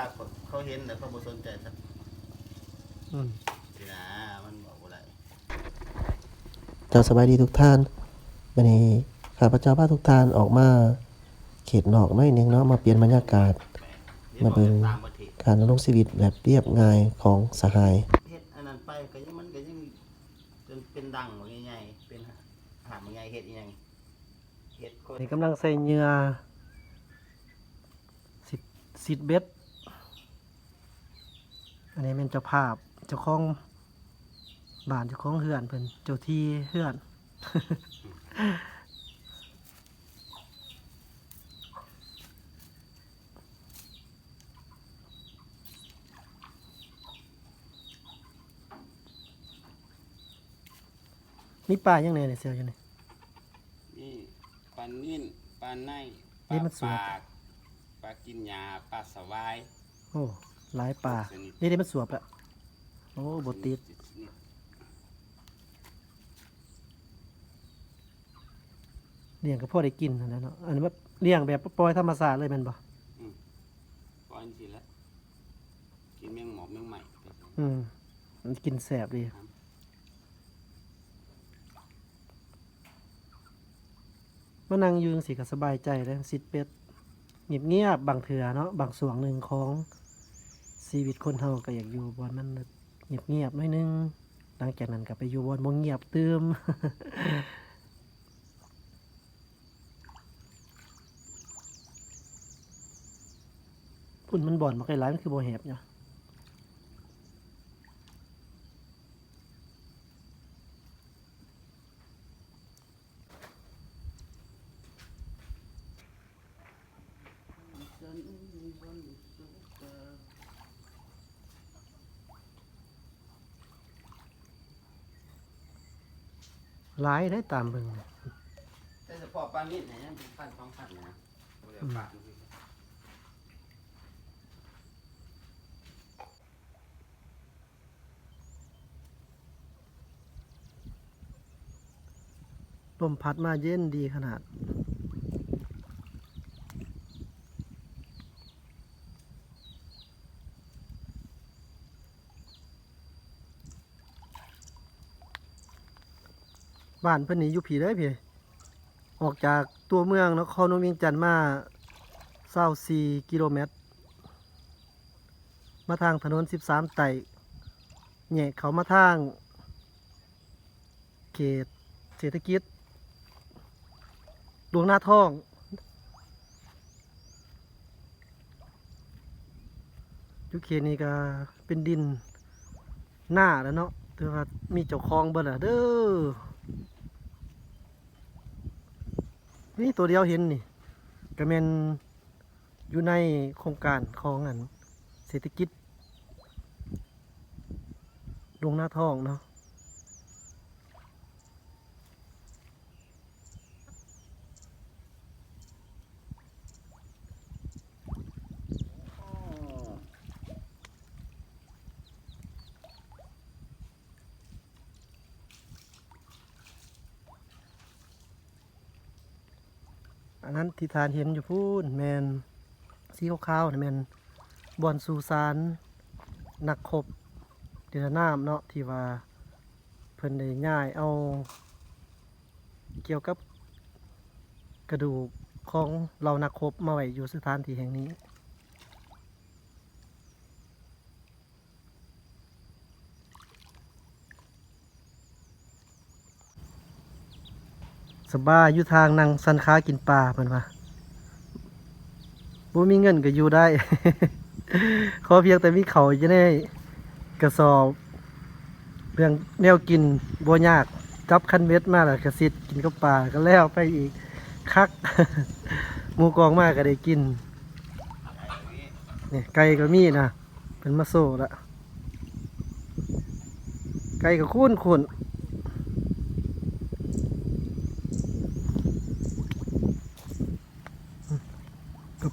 คักเขาเห็นแต่เขาบ่สนใจสักอืมทีนะมันบอกว่าอะไรเจ้าสบายดีทุกท่านวันนี้ข้าพเจ้าพาทุกท่านออกมา เขตนอกหน้อยหนึงเนาะมาเปลี่ยนบรรยากาศ มาเบิ่งต่างประเทศการดำรงชีวิตแบบเรียบง่ายของสหาย เฮ็ดอันนั้นไปก็ยังมันก็ยังจนเป็นดังว่าใหญ่ๆเป็นหามใหญ่เฮ็ดอีหยังเฮ็ดคนนี่กำลังใส่เหงื่อสิสิเบ็ด อันนี้เป็นเจ้าภาพเจ้าของบ้านเจ้าของเฮือนเพิ่นเจ้าที่เฮือนมีปลายังไงเนี่ยเซียวอยู่นี่นี่ปลานิ่นปลาในปนี่ลามันสวยปากปลากินหญ้าปลาสวายโอ้ หลายปลาชนิดนี่ได้มันสวบละโอ้บติดชนิดเลี้ยงก็พอได้กินนั่นแหละเนาะ อันนี้แบบเลี้ยงแบบปล่อยธรรมชาติเลยแมันบ่ปล่อยสิละกินแมงหมอบแมงใหม่ไปซะอืมมันกินแสบดีมานั่งอยืนสิก็สบายใจเลยสิทธิ์เป็ดเงียบเงียบๆบางเถื่อเนาะบางส่วงหนึ่งของ ชีวิตคนเฮาก็อยากอยู่บอนมันเงียบเงียบหน้อยนึงหลังจากนั้นก็ไปอยู่บอนบ่เงียบเติมพุ่นมันบ่อนมาไกลหลายมันคือบ่แหบเนาะ หลายได้ตามเบิ่งแต่เฉพาะปลานิ่นเนี่ยยังเป็นพันสองพันนะบ่ได้เอาปลามาสิลมพัดมาเย็นดีขนาด บ้านเพิ่นนี่อยู่ผีได้พี่ ออกจากตัวเมืองนครนวียงจันทน์มา24กิโลเมตร มาทางถนน13ไต่แหย่เขามาทาง เขตเศรษฐกิจหลวงหน้าท้อง ยุเขตนี้ก็เป็นดินหน้าแล้วเนาะถือว่ามีเจ้าของเบิดละเด้อ นี่ตัวเดียวเห็นนี่กระแมนอยู่ในโครงการของอันเศรษฐกิจลงหน้าท้องเนาะ อันนั้นที่ทานเห็นอยู่พูนแมนสีขาวๆนี่แมนบอนสูซานนักขบเดือนน้ำเนาะที่ว่าเพิ่นได้ง่ายเอา เกี่ยวกับกระดูกของเรานักคบมาไว้อยู่สถานที่แห่งนี้ สบายอยู่ทางนั่งสันค้ากินปลาเพิ่นว่าบ่มีเงินก็อยู่ได้ ขอเพียงแต่มีเขาวอยู่ในกระสอบ เรื่องแนวกินบ่ยากจับคันเม็ดมาแล้วก็สิกินกับปลาก็แล้วไปอีกคักหมูกองมากก็ได้กินนี่ไก่ก็มีนะเป็นมาโซ่ละไก่ก็คุ้นคุ้น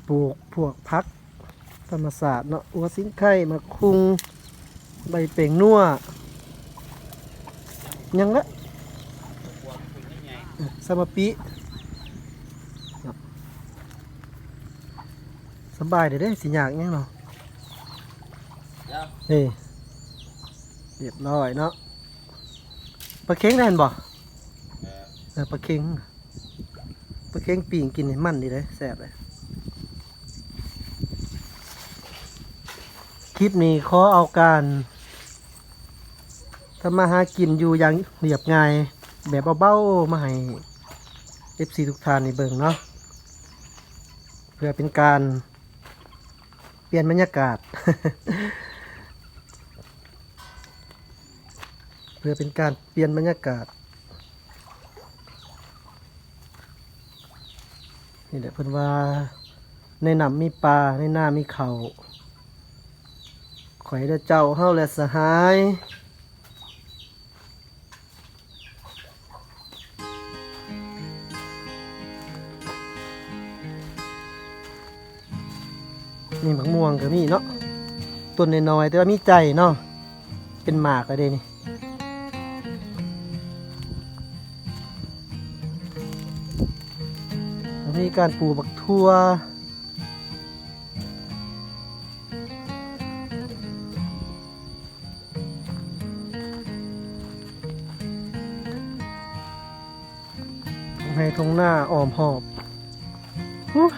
กระปุกพวกพักธรรมศาสตร์เนาะอัวสิงไข่มาคุง ใบเป่งนัวยังละพวกเป็นยังไงสมปิเนาะสบายเด้อเด้สิยากยังเนาะนี่เรียบร้อยเนาะปลาเค็งได้เห็นบ่เออเออปลาเค็งปลาเค็งปีงกินให้มันดีเลยแซ่บเลย คลิปนี้ขอเอาการทำมาหากินอยู่อย่างเรียบง่าย แบบเบาๆมาให้ FC ทุกท่านในเบิ่งเนาะเพื่อเป็นการเปลี่ยนบรรยากาศ เพื่อเป็นการเปลี่ยนบรรยากาศ นี่แหละเพิ่อนว่าในน้ำมีปลาในหน้ามีเข่า ข่อยได้เจ้าเฮาและสหาย นี่มะม่วงก็มีเนาะต้นน้อยๆแต่ว่ามีใจเนาะเป็นหมากอะไรนี่มีการปลูกบักทั่ว อ้อมหอบ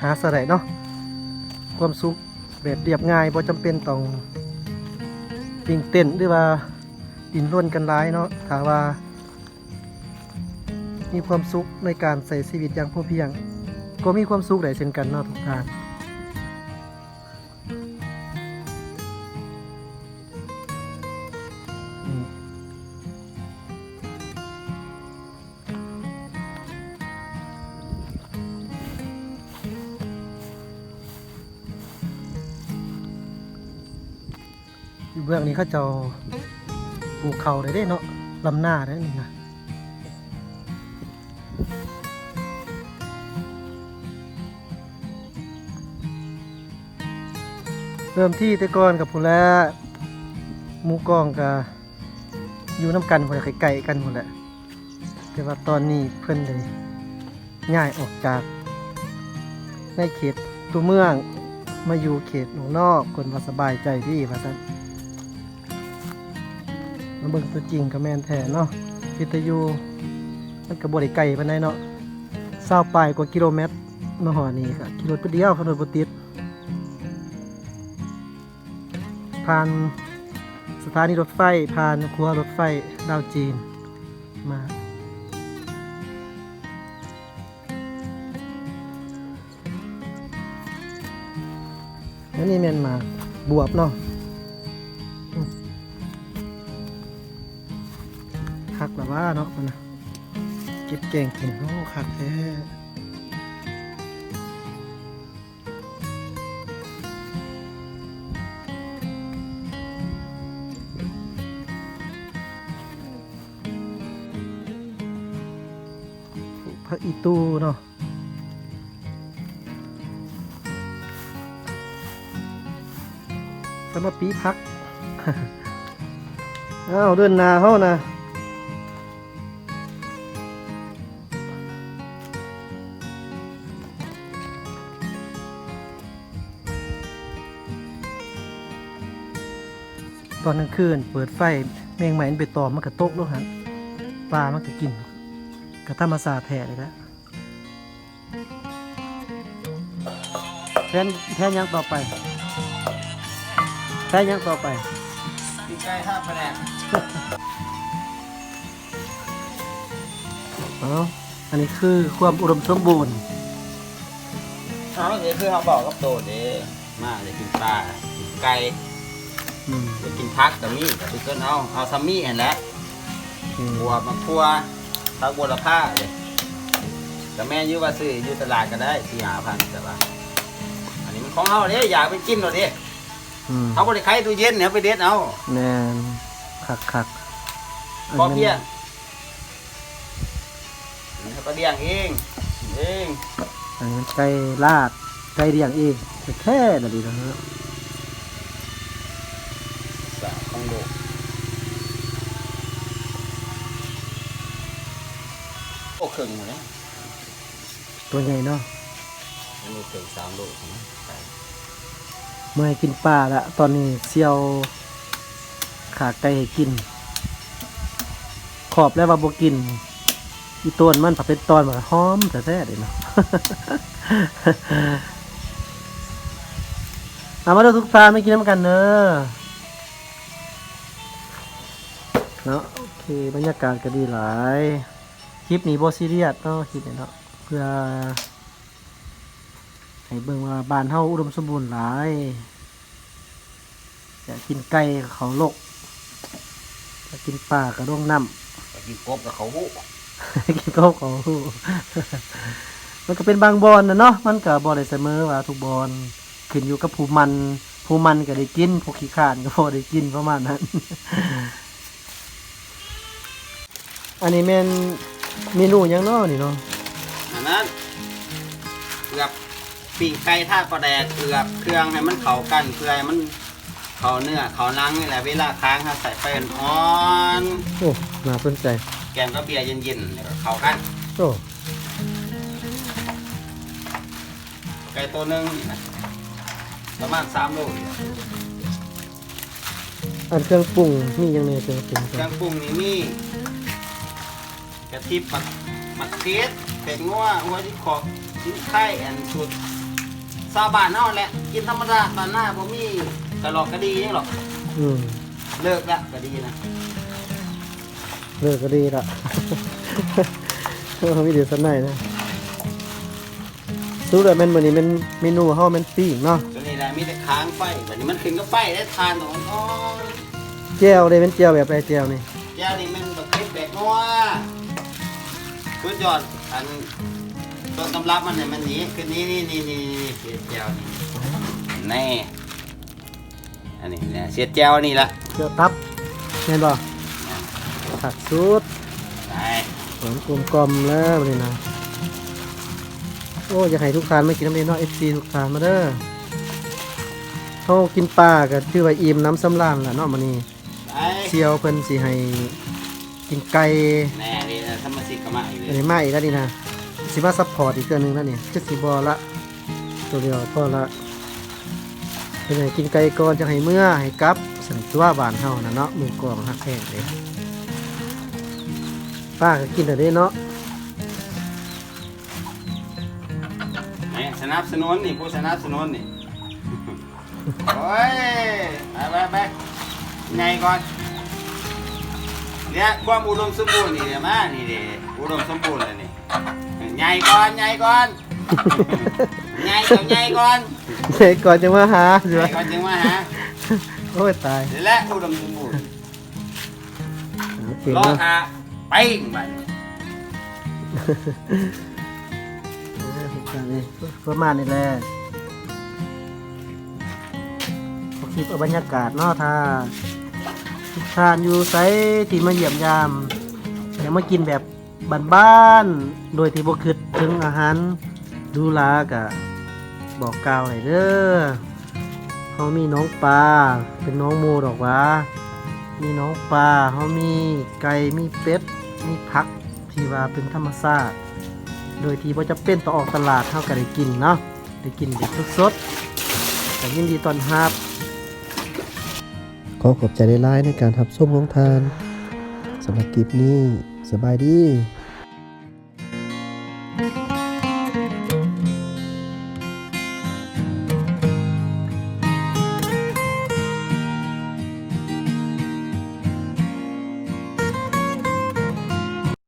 หาสไลเนาะความสุขแบบเรียบง่ายบ่จำเป็นต้องปิงเต้นหรือว่าดินร่นกันร้ายเนาะถาว่า มีความสุขในการใส่ชีวิตอย่างพอเพียง ก็มีความสุขได้เช่นกันเนาะทุกท่าน อยู่เบื้องนี้เขาเจะปลูกเขาได้เด้เนาะลำหน้าได้นี่นะเริ่มที่แต่ก่อนกับผู้แลหมูกองกับอยู่น้ำกันพอละไก่กันหมดแหละแต่ว่าตอนนี้เพิ่อนเลยง่ายออกจาก ในเขตตัวเมืองมาอยู่เขตหนองนอกคนว่าสบายใจดีว่าซั่น เบิ่งตัวจริงกับแมนแท้เนาะพิทยูมันก็บ่ได้ไกลปานใดเนาะ20ปลายกว่ากิโลเมตรมาหอนี่ก็กิโลเดียวถนนบ่ติดผ่านสถานีรถไฟผ่านครัวรถไฟดาวจีนมาแล้วนี่เมนมาบวบเนาะ เก่งกินโอ้คักแท้พักอีตูเนาะสำหรับปีพัก อ้าวเดินนาเข้านะ ตอนกลางคืนเปิดไฟแมงไหมมันไปตอมมันกระตกแล้วฮะปลามันก็กินกับธรรมศาสตร์แท้เลยนะแทนแทนยังต่อไป แทนยังต่อไปปีไก่ห้าคะแนนเอาอันนี้คือความอุดมสมบูรณ์เอาเดี๋ยวคือเขาบอกกับโตเด้มาเดี๋ยวกินปลากินไก่ อืมเดี๋ยวกินพักกับมีกับพี่ต้นเอาเอาซัมมี่เห็นแล้วอืมบัวมะพัวพักบัวละผ้าเลยแต่แม่ยื้อว่าซื้ออยู่ตลาดก็ได้สี่หาพันแต่ว่าอันนี้มันของเขาเด้อยากไปกินหรอเด้อืมเขาบริใครตู้เย็นเนี่ยไปเด็ดเอาแมนคักคักนพอนั้นเพียงมันเขาก็เลี้ยงเองเองอันนี้มันไก่ลาดไก่เลี้ยงเองแท้ๆแบบนี้นะฮะสาว ของโลกโอ้ครึ่งหมดแล้วตัวใหญ่เนาะอันนี้ครึ่งสามโลกนะไก่เมื่อให้กินปลาละตอนนี้เซียวขาไก่ให้กิน ขอบแล้วว่าบ่กินอีต้นมันผัเป็นตอนมันหอมแต่แท้ๆเลยเนาะ เอามาดูทุกทานไม่กินน้ำกันเนอะ เนาะโอเคบรรยากาศก็ดีหลาย คลิปนี้บซีเรียสเนาะคลิปนี้เนาะเพื่อให้เบิ่งว่าบ้านเฮาอุดมสมบูรณ์หลายอยากกินไก่กับเขาลกอยากกินปลากระด้งน้ำไปกินกบกับเขาหูกินข้าวของมันก็เป็นบางบอลนะเนาะมันก็บอลได้เสมอว่าทุกบอลขึ้นอยู่กับผู้มันผู้มันก็ได้กินผู้ขี้ข้านก็พอได้กินประมาณนั้น อันนี้แม่นเมนูหยังเนาะนี่เนาะอันนั้นเกือบปีกไก่ท่าปลาแดกเกือบเครื่องให้มันเข้ากันเพื่อให้มันเข้าเนื้อเข้าหนังนี่แหละเวลาค้างถ้าใส่ไปอ่อนโอ้น่าสนใจๆแกงก็เบียร์เย็นๆแล้วก็เข้ากัน โอ้ไก่ตัวหนึงนี่นะประมาณ3โลนี่อันเครื่องปรุงมีหยังไงเครื่องปรุงเครื่องปรุงนี่มี กระทิบมักมักเทศเป็ดงัวหัวที่ขอกชิ้นไข่อันสุดซาบานเนาะแหละ กินธรรมดาบ้านหน้าบ่มีกระหลอกกระดีหยังหรอกอืมเลิกละกระดีนะเลิกก็ดีละเฮามีเดี๋ยวสักหน่อยนะรู้แล้วแม่นมื้อนี้แม่นเมนูเฮาแม่นปิ้งเนาะตัวนี้แหละมีแต่ค้างไฟแบบนี้มันขึ้นก็ไฟได้ทานตรงอ๋อแจ่วเลยเป็นแจ่วแบบไรแจ่วนี่แก้วนี่มันแบบเผ็ดแบบนัว สุดยอดอันต้นตำรับมันเนี่ยมันหนีคือนี่นี่นี่นี่นี่เสียแก้วนี่แน่อันนี้เนี่ยเสียแก้วนี่ละแจ่วตับแม่นบ่ผักสุดไปหอมกลมกลมแล้วนี่นะโอ้อยากให้ทุกทานมากินน้ำเย็นเนาะ FC ทุกทานมาเด้อเขากินปลาก็ชื่อว่าอิ่มน้ำสำราญล่ะเนาะมื้อนี้ไปเชียวเพิ่นสิให้ กินไก่แน่เลยนะธรรมสิกมาอีกเลอันยนี้มาอีกแล้วนี่นะสิมาซัพพอร์ตอีกเทื่อหนึงแล้วนี่จะสิบ่ละตัวเดียวพอละเพิ่นให้กินไก่ก่อนจะให้เมื่อให้กลับสันตัวบ้านเฮาน่ะเนาะหมู่กองฮักแห้งเลยป้าก็กินแต่ได้เนาะไหนสนับสนุนนี่ผู้สนับสนุนนี่ โอ้ยไปไปไปไงก่อน เนี่ยความอุดมสมบูรณ์นี่เดี๋ยวมานี่เดี๋ยวอุดมสมบูรณ์เลยนี่ไงก่อนไงก่อนไงก่อนไงก่อนเด็กก่อนจะมาหาไงใช่ไหมก่อนจึงมาหาโอ้ยตายเดี๋ยวแหละอุดมสมบูรณ์เก่งรอเนาะทาปิ้งไปประมาณนี้แหละพอคลิปเอาบรรยากาศเนาะถ้า ทุกทานอยู่ไซที่มาเยี่ยมยามยากมากินแบบบ้านๆโดยที่บ่คิดถึงอาหารดูลากะบอกกล่าวให้เด้อเขามีน้องปลาเป็นน้องโมดอกว่า มีน้องปลาเขามีไก่มีเป็ดมีผักที่ว่าเป็นธรรมชาติโดยที่บ่จะเป็นต้อออกตลาดเท่ากับได้กินเนาะได้กินแบบสดๆแต่ยินดีตอนรับ ขอขอบใจได้ไลน์ในการทับส้มของทานสำหรับคลิฟนี้สบายดี